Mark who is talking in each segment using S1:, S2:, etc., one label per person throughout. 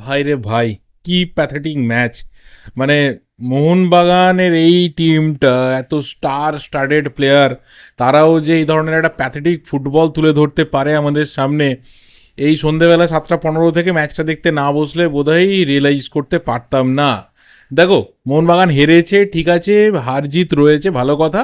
S1: ভাই রে ভাই, কি প্যাথেটিক ম্যাচ মানে মোহনবাগানের এই টিমটা এত স্টার স্টার্টেড প্লেয়ার তারাও যে এই ধরনের একটা প্যাথেটিক ফুটবল তুলে ধরতে পারে আমাদের সামনে, এই সন্ধেবেলা সাতটা পনেরো থেকে ম্যাচটা দেখতে না বসলে বোধহয় রিয়েলাইজ করতে পারতাম না। দেখো, মোহনবাগান হেরেছে, ঠিক আছে, হার জিত রয়েছে, ভালো কথা।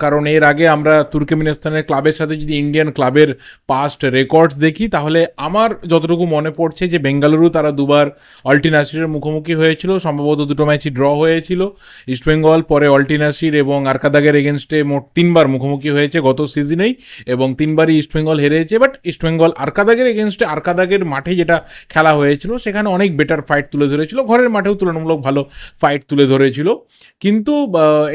S1: কারণ এর আগে আমরা তুর্কমেনিস্তানের ক্লাবের সাথে যদি ইন্ডিয়ান ক্লাবের পাস্ট রেকর্ডস দেখি, তাহলে আমার যতটুকু মনে পড়ছে যে বেঙ্গালুরু তারা দুবার অল্টিনাসিরের মুখোমুখি হয়েছিল। সম্ভবত দুটো ম্যাচই ড্র হয়েছিল। ইস্টবেঙ্গল পরে অল্টিনাসির এবং আরকাদাগের এগেনস্টে মোট তিনবার মুখোমুখি হয়েছে গত সিজনেই এবং তিনবারই ইস্টবেঙ্গল হেরেছে। বাট ইস্টবেঙ্গল আরকাদাগের এগেনস্টে আরকাদাগের মাঠে যেটা খেলা হয়েছিল, সেখানে অনেক বেটার ফাইট তুলে ধরেছিল। ঘরের মাঠেও তুলনামূলক ভালো ফাইট তুলে ধরেছিল। কিন্তু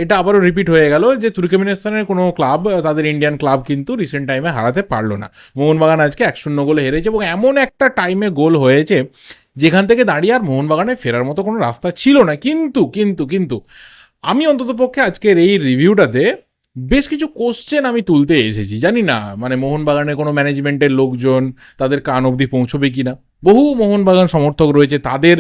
S1: এটা আবারও রিপিট হয়ে গেল যে তুর্কমেনিস্তানের কোনো ক্লাব তাদের ইন্ডিয়ান ক্লাব কিন্তু রিসেন্ট টাইমে হারাতে পারল না। মোহনবাগান আজকে এক শূন্য গোলে হেরেছে এবং এমন একটা টাইমে গোল হয়েছে যেখান থেকে দাঁড়িয়ে আর মোহনবাগানে ফেরার মতো কোনো রাস্তা ছিল না। কিন্তু কিন্তু কিন্তু, আমি অন্ততপক্ষে আজকের এই রিভিউটাতে বেশ কিছু কোশ্চেন আমি তুলতে এসেছি, জানি না মানে মোহনবাগানের কোনো ম্যানেজমেন্টের লোকজন তাদের কান অবধি পৌঁছবে কি না বহু মোহনবাগান সমর্থক রয়েছে, তাদের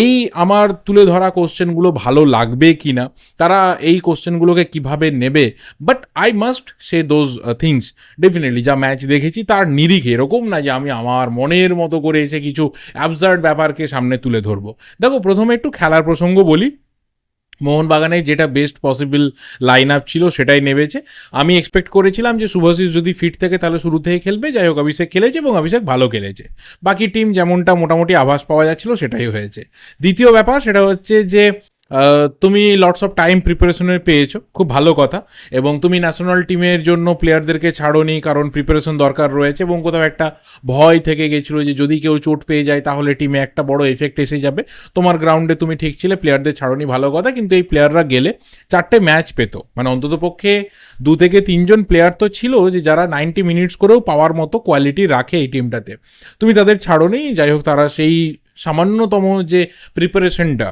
S1: এই আমার তুলে ধরা কোশ্চেনগুলো ভালো লাগবে কি না তারা এই কোশ্চেনগুলোকে কীভাবে নেবে? But I must say those things definitely যা ম্যাচ দেখেছি তার নিরিখে, এরকম না যে আমি আমার মনের মতো করে এসে কিছু অ্যাবসার্ড ব্যাপারকে সামনে তুলে ধরবো। দেখো, প্রথমে একটু খেলার প্রসঙ্গ বলি। মোহনবাগানে যেটা বেস্ট পসিবল লাইন আপ ছিল সেটাই নেমেছে। আমি এক্সপেক্ট করেছিলাম যে শুভাশিস যদি ফিট থাকে তাহলে শুরু থেকে খেলবে। যাই হোক, অভিষেক খেলেছে এবং অভিষেক ভালো খেলেছে। বাকি টিম যেমনটা মোটামুটি আভাস পাওয়া যাচ্ছিল সেটাই হয়েছে। দ্বিতীয় ব্যাপার সেটা হচ্ছে যে তুমি লটস অফ টাইম প্রিপারেশনে পেয়েছ, খুব ভালো কথা। এবং তুমি ন্যাশনাল টিমের জন্য প্লেয়ারদেরকে ছাড়োনি কারণ প্রিপারেশন দরকার রয়েছে এবং কোথাও একটা ভয় থেকে গেছিল যে যদি কেউ চোট পেয়ে যায় তাহলে টিমে একটা বড় এফেক্ট এসে যাবে। তোমার গ্রাউন্ডে তুমি ঠিক ছিলে প্লেয়ারদের ছাড়োনি, ভালো কথা। কিন্তু এই প্লেয়াররা গেলে চারটে ম্যাচ পেত। মানে অন্তত পক্ষে দু থেকে তিনজন প্লেয়ার তো ছিল যে যারা নাইনটি মিনিটস করেও পাওয়ার মতো কোয়ালিটি রাখে এই টিমটাতে তুমি তাদের ছাড়োনি, যাই হোক তারা সেই সামান্যতম যে প্রিপারেশনটা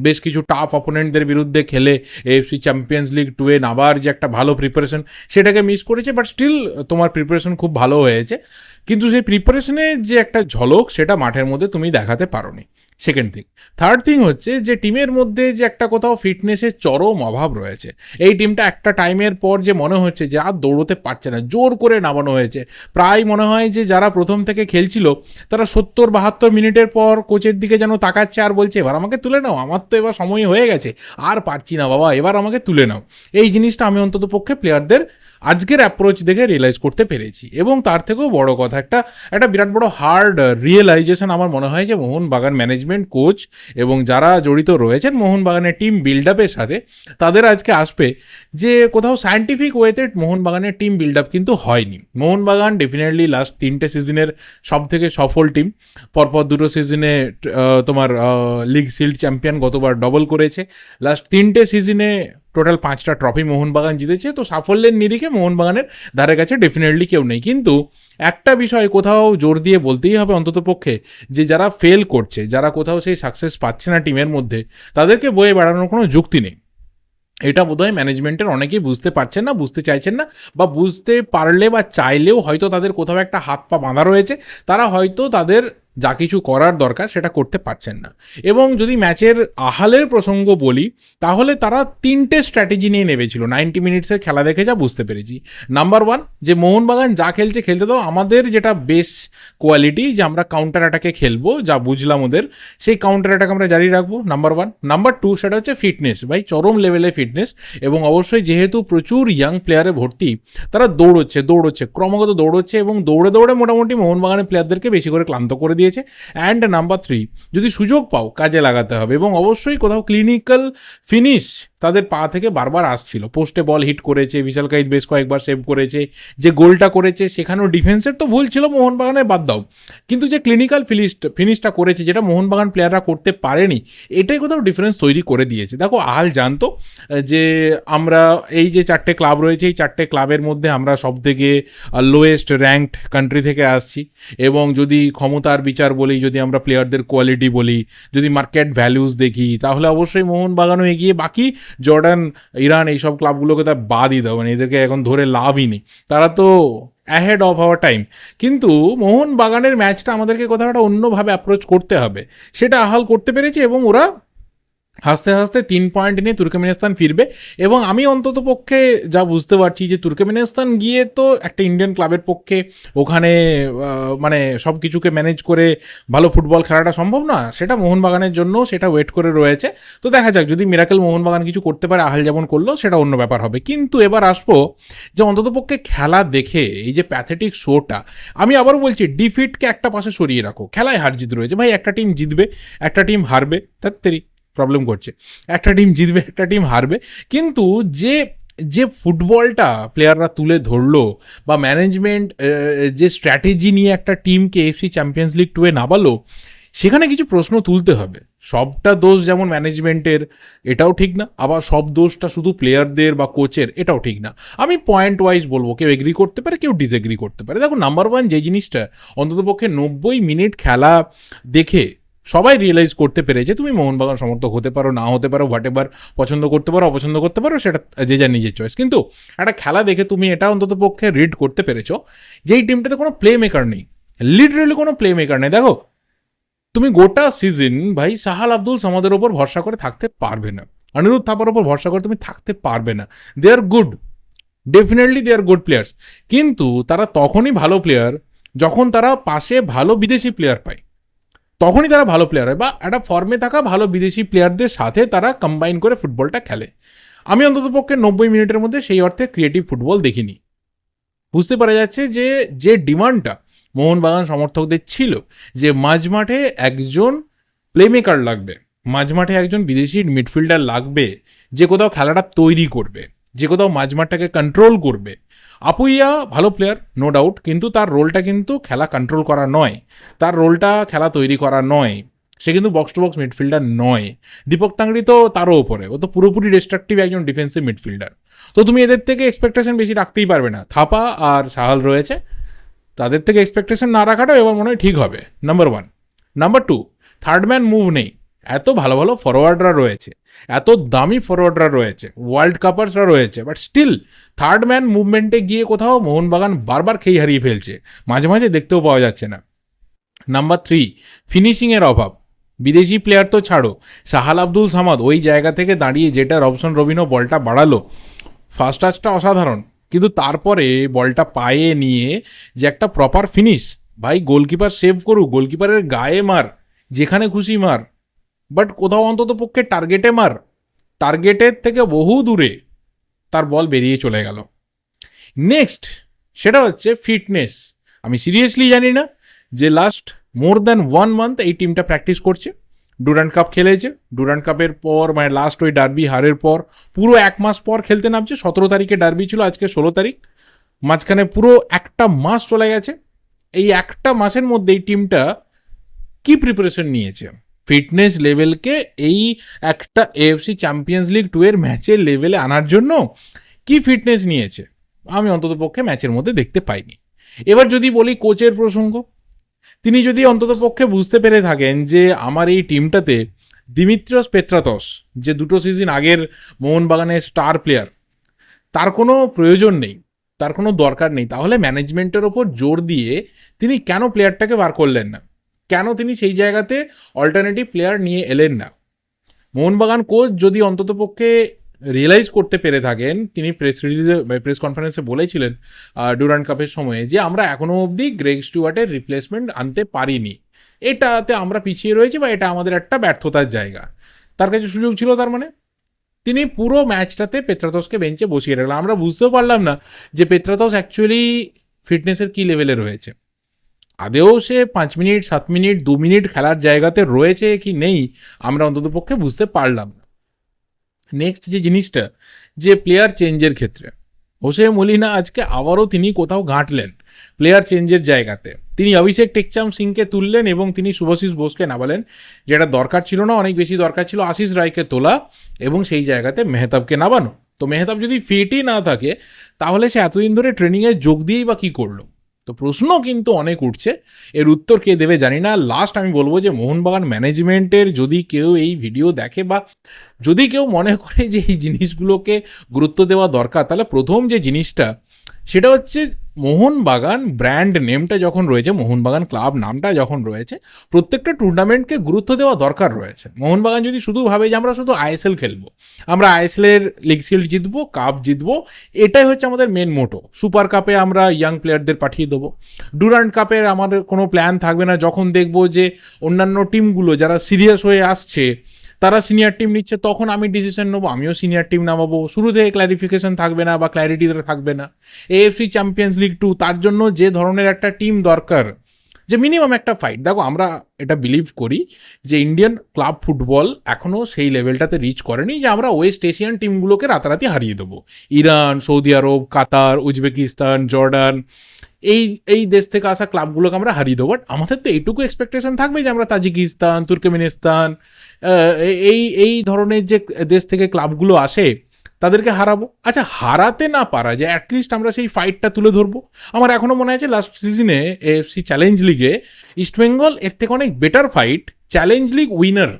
S1: বেশ কিছু টাফ অপোনেন্টদের বিরুদ্ধে খেলে এএফসি চ্যাম্পিয়ন্স লিগ টুয়েন নাবার যে একটা ভালো প্রিপারেশন সেটাকে মিস করেছে বাট স্টিল তোমার প্রিপারেশন খুব ভালো হয়েছে। কিন্তু সেই প্রিপারেশনের যে একটা ঝলক সেটা মাঠের মধ্যে তুমি দেখাতে পারোনি। সেকেন্ড থিং থার্ড থিং হচ্ছে যে টিমের মধ্যে যে একটা কোথাও ফিটনেসের চরম অভাব রয়েছে। এই টিমটা একটা টাইমের পর যে মনে হচ্ছে যে আর দৌড়তে পারছে না, জোর করে নামানো হয়েছে। প্রায় মনে হয় যে যারা প্রথম থেকে খেলছিল, তারা সত্তর বাহাত্তর মিনিটের পর কোচের দিকে যেন তাকাচ্ছে আর বলছে, এবার আমাকে তুলে নাও, আমার তো এবার সময় হয়ে গেছে, আর পারছি না বাবা, এবার আমাকে তুলে নাও। এই জিনিসটা আমি অন্তত পক্ষে প্লেয়ারদের আজকের অ্যাপ্রোচ দেখে রিয়েলাইজ করতে পেরেছি। এবং তার থেকেও বড় কথা একটা একটা বিরাট বড় হার্ড রিয়েলাইজেশন আমার মনে হয় যে মোহনবাগান ম্যানেজমেন্ট কোচ এবং যারা জড়িত রয়েছেন মোহনবাগানের টিম বিল্ড আপের সাথে, তাদের আজকে আসবে যে কোথাও সায়েন্টিফিক ওয়েতে মোহনবাগানের টিম বিল্ড আপ কিন্তু হয়নি। মোহনবাগান ডেফিনেটলি লাস্ট তিনটে সিজনের সব থেকে সফল টিম পরপর দুটো সিজনে তোমার লিগ শিল্ড চ্যাম্পিয়ন গতবার ডবল করেছে। লাস্ট তিনটে সিজনে টোটাল পাঁচটা ট্রফি মোহনবাগান জিতেছে। তো সাফল্যের নিরিখে মোহনবাগানের ধারে কাছে ডেফিনেটলি কেউ নেই। কিন্তু একটা বিষয় কোথাও জোর দিয়ে বলতেই হবে অন্তত পক্ষে, যে যারা ফেল করছে, যারা কোথাও সেই সাকসেস পাচ্ছে না টিমের মধ্যে, তাদেরকে বয়ে বেড়ানোর কোনো যুক্তি নেই। এটা বোধহয় ম্যানেজমেন্টের অনেকেই বুঝতে পারছেন না, বুঝতে চাইছেন না, বা বুঝতে পারলে বা চাইলেও হয়তো তাদের কোথাও একটা হাত পা বাঁধা রয়েছে। তারা হয়তো তাদের যা কিছু করার দরকার সেটা করতে পারছেন না। এবং যদি ম্যাচের আহালের প্রসঙ্গ বলি, তাহলে তারা তিনটে স্ট্র্যাটেজি নিয়ে নেমেছিল। নাইনটি মিনিটসের খেলা দেখে যা বুঝতে পেরেছি। নাম্বার ওয়ান যে মোহনবাগান যা খেলছে খেলতে দাও, আমাদের যেটা বেস কোয়ালিটি যে আমরা কাউন্টার অ্যাটাকে খেলব, যা বুঝলাম ওদের, সেই কাউন্টার অ্যাটাক আমরা জারি রাখব নাম্বার ওয়ান নাম্বার টু সেটা হচ্ছে ফিটনেস ভাই, চরম লেভেলে ফিটনেস এবং অবশ্যই যেহেতু প্রচুর ইয়াং প্লেয়ারে ভর্তি, তারা দৌড়চ্ছে দৌড়চ্ছে, ক্রমাগত দৌড়চ্ছে এবং দৌড়ে দৌড়ে মোটামুটি মোহনবাগানের প্লেয়ারদেরকে বেশি করে ক্লান্ত করে দিয়েছে। অ্যান্ড নাম্বার থ্রি যদি সুযোগ পাও, কাজে লাগাতে হবে এবং অবশ্যই কোথাও ক্লিনিক্যাল ফিনিশ তাদের পা থেকে বারবার আসছিল। পোস্টে বল হিট করেছে, বিশাল কাইত বেশ কয়েকবার সেভ করেছে, যে গোলটা করেছে, সেখানেও ডিফেন্সের তো ভুল ছিল, মোহনবাগানের বাদ দাও। কিন্তু যে ক্লিনিক্যাল ফিনিশ ফিনিশটা করেছে, যেটা মোহনবাগান প্লেয়াররা করতে পারেনি, এটাই কোথাও ডিফারেন্স তৈরি করে দিয়েছে। দেখো, আহাল জানতো যে আমরা এই যে চারটে ক্লাব রয়েছে, এই চারটে ক্লাবের মধ্যে আমরা সব থেকে লোয়েস্ট র্যাঙ্কড কান্ট্রি থেকে আসছি। এবং যদি ক্ষমতার বিচার বলি, যদি আমরা প্লেয়ারদের কোয়ালিটি বলি, যদি মার্কেট ভ্যালুস দেখি, তাহলে অবশ্যই মোহনবাগানও এগিয়ে। বাকি জর্ডান, ইরান এইসব ক্লাবগুলোকে তার বাদই দাও মানে এদেরকে এখন ধরে লাভই নেই। তারা তো অ্যাহেড অফ আওয়ার টাইম কিন্তু মোহন বাগানের ম্যাচটা আমাদেরকে কোথাও একটা অন্যভাবে অ্যাপ্রোচ করতে হবে। সেটা আহাল করতে পেরেছে এবং ওরা হাসতে হাসতে তিন পয়েন্ট নিয়ে তুর্কমেনিস্তান ফিরবে এবং আমি অন্তত পক্ষে যা বুঝতে পারছি যে তুর্কমেনিস্তান গিয়ে তো একটা ইন্ডিয়ান ক্লাবের পক্ষে ওখানে মানে সব কিছুকে ম্যানেজ করে ভালো ফুটবল খেলাটা সম্ভব না, সেটা মোহনবাগানের জন্য সেটা ওয়েট করে রয়েছে। তো দেখা যাক, যদি মিরাকেল মোহনবাগান কিছু করতে পারে আহাল যেমন করল, সেটা অন্য ব্যাপার হবে। কিন্তু এবার আসব যে অন্তত পক্ষে খেলা দেখে, এই যে প্যাথেটিক শোটা আমি আবার বলছি ডিফিটকে একটা পাশে সরিয়ে রাখো। খেলায় হার জিত রয়েছে। ভাই, একটা টিম জিতবে, একটা টিম হারবে তাড়াতাড়ি প্রবলেম করছে। একটা টিম জিতবে, একটা টিম হারবে। কিন্তু যে যে ফুটবলটা প্লেয়াররা তুলে ধরলো বা ম্যানেজমেন্ট যে স্ট্র্যাটেজি নিয়ে একটা টিমকে এফসি চ্যাম্পিয়ন্স লিগ টুয়ে নামালো, সেখানে কিছু প্রশ্ন তুলতে হবে। সবটা দোষ যেমন ম্যানেজমেন্টের এটাও ঠিক না। আবার সব দোষটা শুধু প্লেয়ারদের বা কোচের এটাও ঠিক না। আমি পয়েন্ট ওয়াইজ বলব, কেউ এগ্রি করতে পারে, কেউ ডিসএগ্রি করতে পারে। দেখো নাম্বার ওয়ান যে জিনিসটা, অন্ততপক্ষে নব্বই মিনিট খেলা দেখে সবাই রিয়েলাইজ করতে পেরেছে তুমি মোহনবাগান সমর্থক হতে পারো, না হতে পারো হোয়াট এভার পছন্দ করতে পারো, অপছন্দ করতে পারো, সেটা, যে যার নিজের চয়েস কিন্তু একটা খেলা দেখে তুমি এটা অন্তত পক্ষে রিড করতে পেরেছ যে এই টিমটাতে কোনো প্লে মেকার নেই লিটারেলি কোনো প্লে মেকার নেই। দেখো, তুমি গোটা সিজন ভাই সাহাল আব্দুল সামাদের ওপর ভরসা করে থাকতে পারবে না। অনিরুদ্ধ থাপার ওপর ভরসা করে তুমি থাকতে পারবে না। They are good definitely they are good players কিন্তু তারা তখনই ভালো প্লেয়ার যখন তারা পাশে ভালো বিদেশি প্লেয়ার পায়। তখনই তারা ভালো প্লেয়ার হয় বা একটা ফর্মে থাকা ভালো বিদেশি প্লেয়ারদের সাথে তারা কম্বাইন করে ফুটবলটা খেলে। আমি অন্তত পক্ষে নব্বই মিনিটের মধ্যে সেই অর্থে ক্রিয়েটিভ ফুটবল দেখিনি। বুঝতে পারা যাচ্ছে যে যে ডিমান্ডটা মোহনবাগান সমর্থকদের ছিল যে মাঝমাঠে একজন প্লেমেকার লাগবে, মাঝমাঠে একজন বিদেশি মিডফিল্ডার লাগবে, যে কোথাও খেলাটা তৈরি করবে। যে কোথাও মাঝমাঠটাকে কন্ট্রোল করবে। আপুইয়া ভালো প্লেয়ার নো ডাউট কিন্তু তার রোলটা কিন্তু খেলা কন্ট্রোল করা নয়। তার রোলটা খেলা তৈরি করা নয়। সে কিন্তু বক্স টু বক্স মিডফিল্ডার নয়। দীপক তাংড়ি তো তারও ওপরে ও তো পুরোপুরি ডিস্ট্রাকটিভ একজন ডিফেন্সিভ মিডফিল্ডার তো তুমি এদের থেকে এক্সপেকটেশন বেশি রাখতেই পারবে না। থাপা আর সাহাল রয়েছে। তাদের থেকে এক্সপেকটেশন না রাখাটাও এবার মনে হয় ঠিক হবে। Number one number two third man move নেই। এত ভালো ভালো ফরওয়ার্ডরা রয়েছে, এত দামি ফরওয়ার্ডরা রয়েছে ওয়ার্ল্ড কাপার্সরা রয়েছে বাট স্টিল থার্ড ম্যান মুভমেন্টে গিয়ে কোথাও মোহনবাগান বারবার খেই হারিয়ে ফেলছে, মাঝে মাঝে দেখতেও পাওয়া যাচ্ছে না। নাম্বার থ্রি ফিনিশিংয়ের অভাব, বিদেশি প্লেয়ার তো ছাড়ো, সাহাল আব্দুল সামাদ ওই জায়গা থেকে দাঁড়িয়ে যেটা রবসন রবিনো বলটা বাড়ালো ফার্স্ট টাচটা অসাধারণ, কিন্তু তারপরে বলটা পায়ে নিয়ে যে একটা প্রপার ফিনিশ ভাই গোলকিপার সেভ করুক গোলকিপারের গায়ে মার, যেখানে খুশি মার বাট কোথাও অন্তত পক্ষে টার্গেটে মার। টার্গেটের থেকে বহু দূরে তার বল বেরিয়ে চলে গেল। নেক্সট সেটা হচ্ছে ফিটনেস আমি সিরিয়াসলি জানি না যে last more than one month এই টিমটা প্র্যাকটিস করছে। ডুরান্ড কাপ খেলেছে। ডুরান্ড কাপের পর মানে লাস্ট ওই ডার্বি হারের পর, পুরো এক মাস পর খেলতে নামছে। সতেরো তারিখে ডার্বি ছিল, আজকে ষোলো তারিখ। মাঝখানে পুরো একটা মাস চলে গেছে। এই একটা মাসের মধ্যে এই টিমটা কি প্রিপারেশন নিয়েছে? ফিটনেস লেভেলকে এই একটা এএফসি চ্যাম্পিয়ন্স লিগ টু এর ম্যাচের লেভেলে আনার জন্য কি ফিটনেস নিয়েছে? আমি অন্তত পক্ষে ম্যাচের মধ্যে দেখতে পাইনি। এবার যদি বলি কোচের প্রসঙ্গ, তিনি যদি অন্তত পক্ষে বুঝতে পেরে থাকেন যে আমার এই টিমটাতে দিমিত্রিয়স পেত্রাতস যে দুটো সিজন আগের মোহনবাগানের স্টার প্লেয়ার তার কোনো প্রয়োজন নেই, তার কোনো দরকার নেই। তাহলে ম্যানেজমেন্টের ওপর জোর দিয়ে তিনি কেন প্লেয়ারটাকে বার করলেন না? কেন তিনি সেই জায়গাতে অল্টারনেটিভ প্লেয়ার নিয়ে এলেন না? মোহনবাগান কোচ যদি অন্ততপক্ষে রিয়েলাইজ করতে পেরে থাকেন, তিনি প্রেস রিলিজে প্রেস কনফারেন্সে বলেছিলেন ডুরান্ড কাপের সময়ে যে আমরা এখনও অবধি গ্রেগ স্টুয়ার্টের রিপ্লেসমেন্ট আনতে পারিনি। এটাতে আমরা পিছিয়ে রয়েছি বা এটা আমাদের একটা ব্যর্থতার জায়গা। তার কাছে সুযোগ ছিল তার মানে? তিনি পুরো ম্যাচটাতে পেত্রাতসকে বেঞ্চে বসিয়ে রাখলেন। আমরা বুঝতেও পারলাম না যে পেত্রাতস অ্যাকচুয়ালি ফিটনেসের কী লেভেলে রয়েছে। আদেও সে পাঁচ মিনিট, সাত মিনিট, দু মিনিট খেলার জায়গাতে রয়েছে কি নেই, আমরা অন্ততপক্ষে বুঝতে পারলাম না। নেক্সট যে জিনিসটা, যে প্লেয়ার চেঞ্জের ক্ষেত্রে। হোসে মলিনা আজকে আবারও তিনি কোথাও ঘাঁটলেন প্লেয়ার চেঞ্জের জায়গাতে। তিনি অভিষেক টেকচাম সিংকে তুললেন এবং তিনি শুভশিস বোসকে নামালেন, যেটা দরকার ছিল না, অনেক বেশি দরকার ছিল আশিস রায়কে তোলা এবং সেই জায়গাতে মেহতাবকে নামানো। তো মেহতাব যদি ফিটই না থাকে, তাহলে সে এতদিন ধরে ট্রেনিংয়ে যোগ দিয়েই বা কী করল? তো প্রশ্ন কিন্তু অনেক উঠছে। এর উত্তর কে দেবে জানি না। লাস্ট আমি বলব যে মোহনবাগান ম্যানেজমেন্টের যদি কেউ এই ভিডিও দেখে বা যদি কেউ মনে করে যে এই জিনিসগুলোকে গুরুত্ব দেওয়া দরকার, তাহলে প্রথম যে জিনিসটা সেটা হচ্ছে মোহনবাগান ব্র্যান্ড নেমটা যখন রয়েছে, মোহনবাগান ক্লাব নামটা যখন রয়েছে, প্রত্যেকটা টুর্নামেন্টকে গুরুত্ব দেওয়া দরকার রয়েছে। মোহনবাগান যদি শুধু ভাবে যে আমরা শুধু আইএসএল খেলব, আমরা আইএসএল এর লিগ শিল্ড জিতবো কাপ জিতবো, এটাই হচ্ছে আমাদের মেন মোটো সুপার কাপে আমরা ইয়াং প্লেয়ারদের পাঠিয়ে দেবো। ডুরান্ট কাপের আমাদের কোনো প্ল্যান থাকবে না যখন দেখব যে অন্যান্য টিমগুলো যারা সিরিয়াস হয়ে আসছে তারা সিনিয়র টিম নিচ্ছে, তখন আমি ডিসিশন নেব, আমিও সিনিয়র টিম নামাবো। শুরু থেকে ক্ল্যারিফিকেশন থাকবে না বা ক্ল্যারিটি থাকবে না। এএফসি চ্যাম্পিয়ন্স লিগ টু তার জন্য যে ধরনের একটা টিম দরকার যে মিনিমাম একটা ফাইট দেখো, আমরা এটা বিলিভ করি যে ইন্ডিয়ান ক্লাব ফুটবল এখনও সেই লেভেলটাতে রিচ করেনি যে আমরা ওয়েস্ট এশিয়ান টিমগুলোকে রাতারাতি হারিয়ে দেবো। Iran, Saudi Arab, Qatar, Uzbekistan, Jordan, এই এই দেশ থেকে আসা ক্লাবগুলোকে আমরা হারিয়ে দেবো। বাট আমাদের তো এইটুকু এক্সপেকটেশন থাকবে যে আমরা তাজিকিস্তান, তুর্কমেনিস্তান এই এই ধরনের যে দেশ থেকে ক্লাবগুলো আসে তাদেরকে হারাবো। আচ্ছা হারাতে না পারা যে অ্যাটলিস্ট আমরা সেই ফাইটটা তুলে ধরবো। আমার এখনও মনে আছে লাস্ট সিজনে এএফসি চ্যালেঞ্জ লিগে ইস্টবেঙ্গল এর থেকে অনেক better fight challenge league winner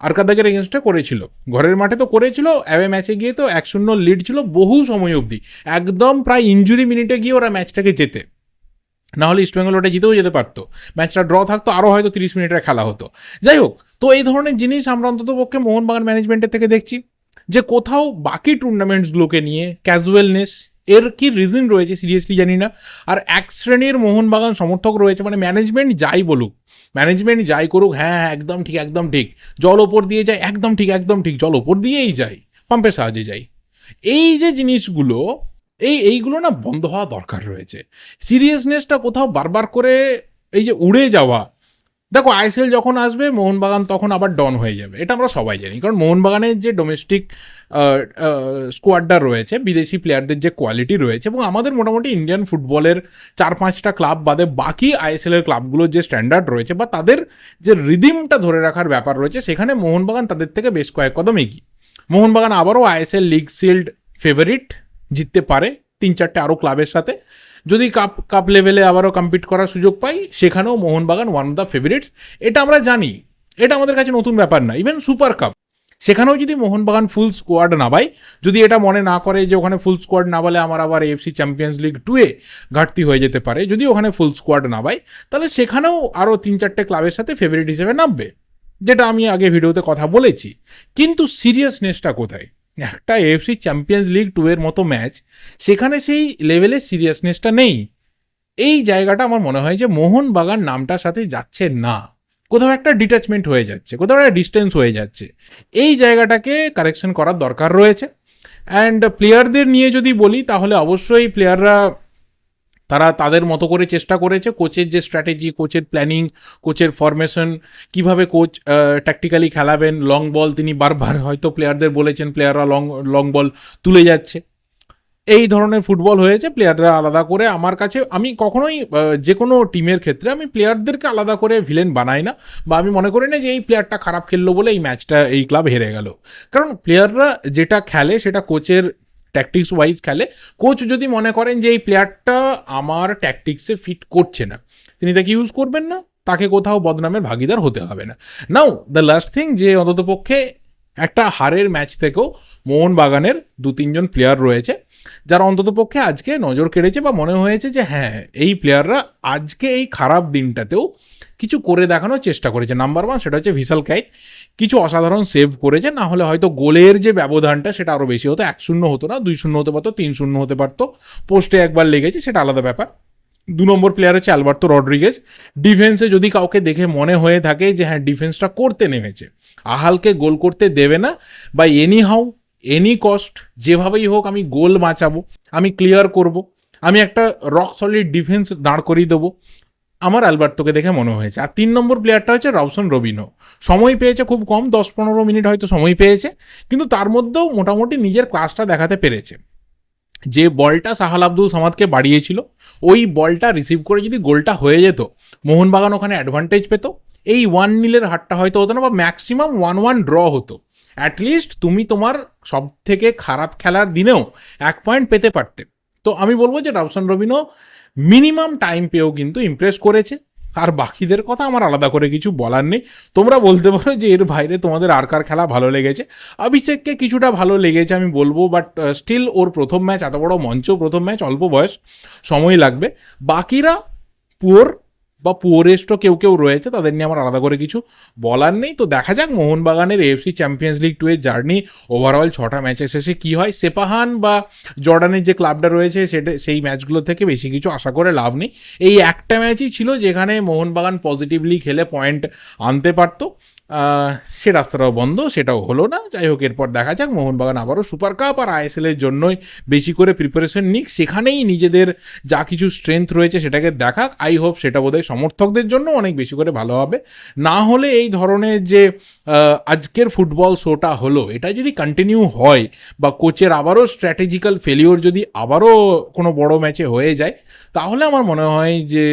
S1: আরকাদাগের এগেনস্টে করেছিল। ঘরের মাঠে তো করেছিল অ্যাওয়ে ম্যাচে গিয়ে তো এক শূন্য লিড ছিল বহু সময় অবধি। একদম প্রায় ইঞ্জুরি মিনিটে গিয়ে ওরা ম্যাচটাকে জেতে। না হলে ইস্টবেঙ্গল ওটা জিতেও যেতে পারতো। ম্যাচটা ড্র থাকতো আরও হয়তো তিরিশ মিনিটের খেলা হতো। যাই হোক, তো এই ধরনের জিনিস আমরা অন্তত পক্ষে মোহনবাগান ম্যানেজমেন্টের থেকে দেখছি। যে কোথাও বাকি টুর্নামেন্টসগুলোকে নিয়ে ক্যাজুয়ালনেস এর কি রিজন রয়েছে? সিরিয়াসলি জানি না। আর এক শ্রেণির মোহনবাগান সমর্থক রয়েছে মানে ম্যানেজমেন্ট যাই বলুক ম্যানেজমেন্ট যাই করুক হ্যাঁ হ্যাঁ একদম ঠিক একদম ঠিক। জল ওপর দিয়ে যায়, একদম ঠিক একদম ঠিক, জল ওপর দিয়েই যায় পাম্পের সাহায্যে যাই এই যে জিনিসগুলো, এই, এইগুলো না বন্ধ হওয়া দরকার রয়েছে। সিরিয়াসনেসটা কোথাও বারবার করে এই যে উড়ে যাওয়া দেখো আইএসএল যখন আসবে, মোহনবাগান তখন আবার ডন হয়ে যাবে। এটা আমরা সবাই জানি। কারণ মোহনবাগানের যে ডোমেস্টিক স্কোয়াডটা রয়েছে, বিদেশি প্লেয়ারদের যে কোয়ালিটি রয়েছে, এবং আমাদের মোটামুটি ইন্ডিয়ান ফুটবলের চার পাঁচটা ক্লাব বাদে বাকি আইএসএল এর ক্লাবগুলোর যে স্ট্যান্ডার্ড রয়েছে, বা তাদের যে রিদিমটা ধরে রাখার ব্যাপার রয়েছে, সেখানে মোহনবাগান তাদের থেকে বেশ কয়েক কদম এগিয়ে। মোহনবাগান আবারও আইএসএল লিগ শিল্ড ফেভারিট জিততে পারে তিন চারটে আরও ক্লাবের সাথে। যদি কাপ কাপ লেভেলে আবারও কম্পিট করার সুযোগ পাই, সেখানেও Mohun Bagan one of the favourites এটা আমরা জানি। এটা আমাদের কাছে নতুন ব্যাপার না। ইভেন সুপার কাপ সেখানেও যদি মোহনবাগান ফুল স্কোয়াড নামায় যদি এটা মনে না করে যে ওখানে ফুল স্কোয়াড নামালে আমার আবার এফসি চ্যাম্পিয়ন্স লিগ টুয়ে ঘাটতি হয়ে যেতে পারে, যদি ওখানে ফুল স্কোয়াড নামায় তাহলে সেখানেও আরও তিন চারটে ক্লাবের সাথে ফেভারিট হিসেবে নামবে। যেটা আমি আগে ভিডিওতে কথা বলেছি। কিন্তু সিরিয়াসনেসটা কোথায়? একটা এফসি চ্যাম্পিয়ন্স লিগ টু এর মতো ম্যাচ সেখানে সেই লেভেলের সিরিয়াসনেসটা নেই। এই জায়গাটা আমার মনে হয় যে মোহন বাগান নামটার সাথে যাচ্ছে না। কোথাও একটা ডিট্যাচমেন্ট হয়ে যাচ্ছে, কোথাও একটা ডিস্টেন্স হয়ে যাচ্ছে। এই জায়গাটাকে কারেকশন করার দরকার রয়েছে। অ্যান্ড প্লেয়ারদের নিয়ে যদি বলি, তাহলে অবশ্যই প্লেয়াররা তারা তাদের মতো করে চেষ্টা করেছে কোচের যে স্ট্র্যাটেজি কোচের প্ল্যানিং কোচের ফরমেশন কীভাবে কোচ ট্যাকটিক্যালি খেলাবেন লং বল তিনি বারবার হয়তো প্লেয়ারদের বলেছেন প্লেয়াররা লং লং বল তুলে যাচ্ছে। এই ধরনের ফুটবল হয়েছে প্লেয়াররা আলাদা করে আমার কাছে, আমি কখনোই যে কোনো টিমের ক্ষেত্রে আমি প্লেয়ারদেরকে আলাদা করে ভিলেন বানাই না বা আমি মনে করি না যে এই প্লেয়ারটা খারাপ খেললো বলে এই ম্যাচটা এই ক্লাব হেরে গেল। কারণ প্লেয়াররা যেটা খেলে সেটা কোচের ট্যাকটিক্স ওয়াইজ খেলে কোচ যদি মনে করেন যে এই প্লেয়ারটা আমার ট্যাকটিক্সে ফিট করছে না, তিনি তাকে ইউজ করবেন না, তাকে কোথাও বদনামের ভাগিদার হতে হবে না। নাও দ্য লাস্ট থিং যে অন্ততপক্ষে একটা হারের ম্যাচ থেকেও মোহনবাগানের দু তিনজন প্লেয়ার রয়েছে, যারা অন্ততপক্ষে আজকে নজর কেড়েছে বা মনে হয়েছে যে হ্যাঁ এই প্লেয়াররা আজকে এই খারাপ দিনটাতেও কিছু করে দেখানোর চেষ্টা করেছে। নাম্বার ওয়ান সেটা হচ্ছে ভিসাল কাইত কিছু অসাধারণ সেভ করেছে, না হলে হয়তো গোলের যে ব্যবধানটা সেটা আরও বেশি হতো, এক শূন্য হতো না, দুই শূন্য হতে পারতো, তিন শূন্য হতে পারতো। পোস্টে একবার লেগেছে, সেটা আলাদা ব্যাপার। দু নম্বর প্লেয়ার হচ্ছে আলবার্তো রড্রিগেজ ডিফেন্সে যদি কাউকে দেখে মনে হয়ে থাকে যে হ্যাঁ ডিফেন্সটা করতে নেমেছে, আহালকে গোল করতে দেবে না, বা এনি হাউ এনি কস্ট যেভাবেই হোক আমি গোল বাঁচাবো, আমি ক্লিয়ার করব, আমি একটা রক সলিড ডিফেন্স দাঁড় করিয়ে দেবো আমার আলবার্তোকে দেখে মনে হয়েছে। আর তিন নম্বর প্লেয়ারটা হচ্ছে রাউসন রবিনো। সময় পেয়েছে খুব কম দশ পনেরো মিনিট হয়তো সময় পেয়েছে, কিন্তু তার মধ্যেও মোটামুটি নিজের ক্লাসটা দেখাতে পেরেছে। যে বলটা সাহাল আব্দুল সামাদকে বাড়িয়েছিল, ওই বলটা রিসিভ করে যদি গোলটা হয়ে যেত, মোহনবাগান ওখানে অ্যাডভান্টেজ পেত। এই ওয়ান নীলের হারটা হয়তো হতো না, বা ম্যাক্সিমাম ওয়ান ওয়ান ড্র হতো অ্যাটলিস্ট তুমি তোমার সব থেকে খারাপ খেলার দিনেও এক পয়েন্ট পেতে পারতে। তো আমি বলব যে রাউসান রবিনো মিনিমাম টাইম পেয়েও কিন্তু ইমপ্রেস করেছে। আর বাকিদের কথা আমার আলাদা করে কিছু বলার নেই। তোমরা বলতে পারো যে এর বাইরে তোমাদের আর কার খেলা ভালো লেগেছে। অভিষেককে কিছুটা ভালো লেগেছে আমি বলব বাট স্টিল ওর প্রথম ম্যাচ এত বড় মঞ্চ প্রথম ম্যাচ অল্প বয়স, সময় লাগবে। বাকিরা, পুয়োর বা পুয়োরেস্টও কেউ কেউ রয়েছে, তাদের নিয়ে আমার আলাদা করে কিছু বলার নেই। তো দেখা যাক মোহনবাগানের এফসি চ্যাম্পিয়ন্স লিগ টু এর জার্নি ওভারঅল ছটা ম্যাচের শেষে কী হয়। সেপাহান বা জর্ডানের যে ক্লাবটা রয়েছে, সেটা, সেই ম্যাচগুলো থেকে বেশি কিছু আশা করে লাভ নেই। এই একটা ম্যাচই ছিল যেখানে মোহনবাগান পজিটিভলি খেলে পয়েন্ট আনতে পারতো। সে রাস্তাটাও বন্ধ, সেটাও হলো না। যাই হোক, এরপর দেখা যাক, মোহনবাগান আবারও সুপার কাপ আর আইএসএল এর জন্যই বেশি করে প্রিপারেশন নিক। সেখানেই নিজেদের যা কিছু স্ট্রেংথ রয়েছে সেটাকে দেখাক। আই হোপ সেটা বোধহয় সমর্থকদের জন্য অনেক বেশি করে ভালো হবে। না হলে এই ধরনের যে আজকের ফুটবল শোটা হলো, এটা যদি কন্টিনিউ হয় বা কোচের আবারও স্ট্র্যাটেজিক্যাল ফেলিওর যদি আবারও কোনো বড় ম্যাচে হয়ে যায়, তাহলে আমার মনে হয় যে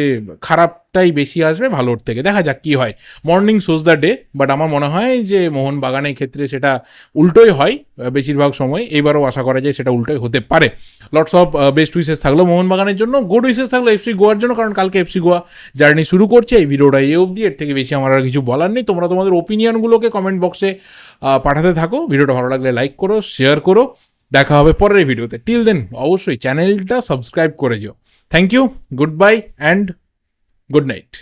S1: খারাপটাই বেশি আসবে ভালোর থেকে। দেখা যাক কি হয়। Morning shows the day but আমার মনে হয় যে মোহন বাগানের ক্ষেত্রে সেটা উল্টোই হয় বেশিরভাগ সময়। এবারও আশা করা যায় সেটা উল্টোই হতে পারে। লটস অফ বেস্ট উইসেস থাকল মোহন বাগানের জন্য। গুড উইসেস থাকল এফসি গোয়ার জন্য, কারণ কালকে এফসি গোয়া জার্নি শুরু করছে। এই ভিডিওটা এই অবধি। এর থেকে বেশি আমার আর কিছু বলার নেই। তোমরা তোমাদের ওপিনিয়নগুলোকে কমেন্ট বক্সে পাঠাতে থাকো। ভিডিওটা ভালো লাগলে লাইক করো শেয়ার করো। দেখা হবে পরের ভিডিওতে। টিল দেন অবশ্যই চ্যানেলটা সাবস্ক্রাইব করে যেও। Thank you good bye and good night